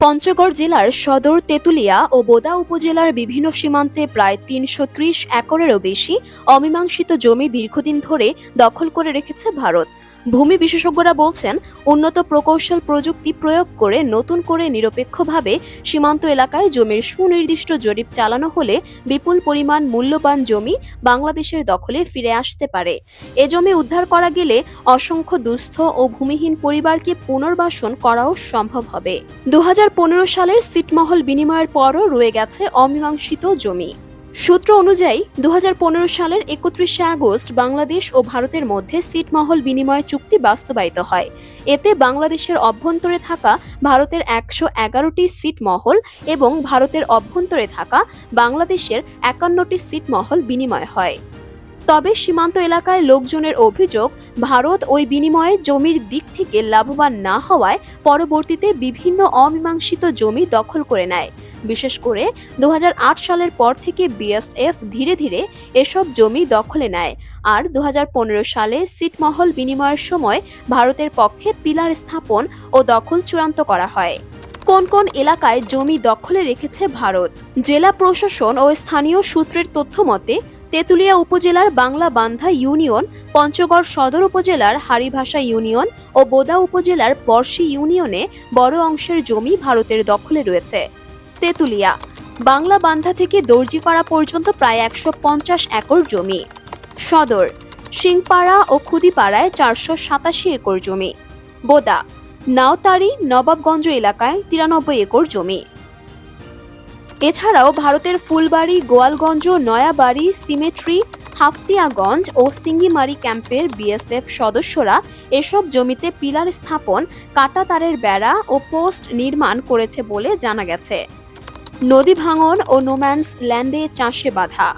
পঞ্চগড় জেলার সদর তেতুলিয়া ও বোদা উপজেলার বিভিন্ন সীমান্তে প্রায় তিনশো ত্রিশ একরেরও বেশি অমীমাংসিত জমি দীর্ঘদিন ধরে দখল করে রেখেছে ভারত। ভূমি বিশেষজ্ঞরা বলছেন, উন্নত প্রকৌশল প্রযুক্তি প্রয়োগ করে নতুন করে নিরপেক্ষভাবে সীমান্ত এলাকায় জমির সুনির্দিষ্ট জরিপ চালানো হলে বিপুল পরিমাণ মূল্যবান জমি বাংলাদেশের দখলে ফিরে আসতে পারে। এ জমি উদ্ধার করা গেলে অসংখ্য দুস্থ ও ভূমিহীন পরিবারকে পুনর্বাসন করাও সম্ভব হবে। দু হাজার পনেরো সালের সিটমহল বিনিময়ের পরও রয়ে গেছে অমীমাংসিত জমি। সূত্র অনুযায়ী দু হাজার পনেরো সালের একত্রিশে আগস্ট বাংলাদেশ ও ভারতের মধ্যে সিটমহল বিনিময় চুক্তি বাস্তবায়িত হয়। এতে বাংলাদেশের অভ্যন্তরে থাকা ভারতের একশো এগারোটি সিটমহল এবং ভারতের অভ্যন্তরে থাকা বাংলাদেশের একান্নটি সিটমহল বিনিময় হয়। তবে সীমান্ত এলাকায় লোকজনের অভিযোগ, ভারত ওই বিনিময়ে জমির দিক থেকে লাভবান না হওয়ায় পরবর্তীতে বিভিন্ন অমীমাংসিত জমি দখল করে নেয়। বিশেষ করে দু হাজার আট সালের পর থেকে বিএসএফ ধীরে ধীরে এসব জমি দখলে নেয়। আর দু হাজার পনেরো সালে সিটমহল বিনিময়ের সময় ভারতের পক্ষে পিলার স্থাপন ও দখল চূড়ান্ত করা হয়। কোন কোন এলাকায় জমি দখলে রেখেছে ভারত? জেলা প্রশাসন ও স্থানীয় সূত্রের তথ্য মতে, তেঁতুলিয়া উপজেলার বাংলা বান্ধা ইউনিয়ন, পঞ্চগড় সদর উপজেলার হারিভাষা ইউনিয়ন ও বোদা উপজেলার বর্ষি ইউনিয়নে বড় অংশের জমি ভারতের দখলে রয়েছে। তেঁতুলিয়া। বাংলা বান্ধা থেকে দর্জিপাড়া পর্যন্ত প্রায় একশো পঞ্চাশ একর জমি। সদর, সিংপাড়া ও খুদিপাড়ায় চারশো সাতাশি একর জমি। বোদা, নাওতারি, নবাবগঞ্জ এলাকায় তিরানব্বই একর জমি। এছাড়াও ভারতের ফুলবাড়ি, গোয়ালগঞ্জ, নয়াবাড়ি, সিমেট্রি, হাফতিয়াগঞ্জ ও সিঙ্গিমারি ক্যাম্পের বিএসএফ সদস্যরা এসব জমিতে পিলার স্থাপন, কাটা তারের বেড়া ও পোস্ট নির্মাণ করেছে বলে জানা গেছে। নদী ভাঙন ও নোম্যান্স ল্যান্ডে চাষে বাধা।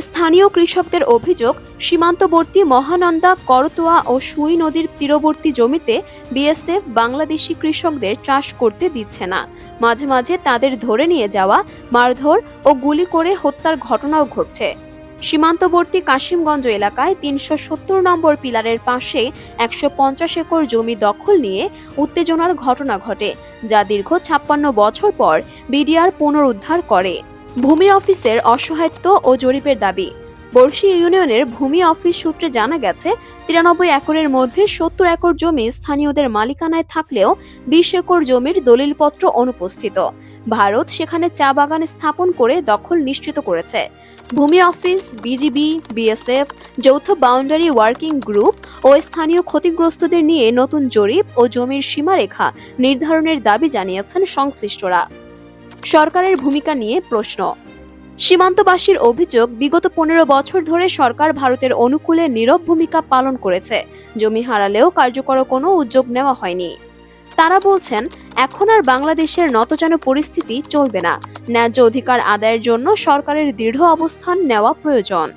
স্থানীয় কৃষকদের অভিযোগ, সীমান্তবর্তী মহানন্দা, করতোয়া ও সুই নদীর তীরবর্তী জমিতে বিএসএফ বাংলাদেশি কৃষকদের চাষ করতে দিচ্ছে না। মাঝে মাঝে তাদের ধরে নিয়ে যাওয়া, মারধর ও গুলি করে হত্যার ঘটনাও ঘটছে। সীমান্তবর্তী কাশিমগঞ্জ এলাকায় তিনশো সত্তর নম্বর পিলারের পাশে একশো পঞ্চাশ একর জমি দখল নিয়ে উত্তেজনার ঘটনা ঘটে, যা দীর্ঘ ছাপ্পান্ন বছর পর বিডিআর পুনরুদ্ধার করে। ভূমি অফিসের অসহায়ত্ব ও জরিপের দাবি বর্ষি ইউনিয়নের ভূমি অফিস সূত্রে জানা গেছে, তিরানব্বই একরের মধ্যে সত্তর একর জমি স্থানীয়দের মালিকানায় থাকলেও বিশ একর জমির দলিলপত্র অনুপস্থিত। ভারত সেখানে চা বাগান স্থাপন করে দখল নিশ্চিত করেছে। ভূমি অফিস, বিজিবি, বিএসএফ, যৌথ বাউন্ডারি ওয়ার্কিং গ্রুপ ও স্থানীয় ক্ষতিগ্রস্তদের নিয়ে নতুন জরিপ ও জমির সীমারেখা নির্ধারণের দাবি জানিয়েছেন সংশ্লিষ্টরা। সরকারের ভূমিকা নিয়ে প্রশ্ন। সীমান্তবাসীর অভিযোগ, বিগত পনেরো বছর ধরে সরকার ভারতের অনুকূলে নীরব ভূমিকা পালন করেছে। জমি হারালেও কার্যকর কোনো উদ্যোগ নেওয়া হয়নি। তারা বলছেন, এখন আর বাংলাদেশের নতজানো পরিস্থিতি চলবে না। ন্যায্য অধিকার আদায়ের জন্য সরকারের দৃঢ় অবস্থান নেওয়া প্রয়োজন।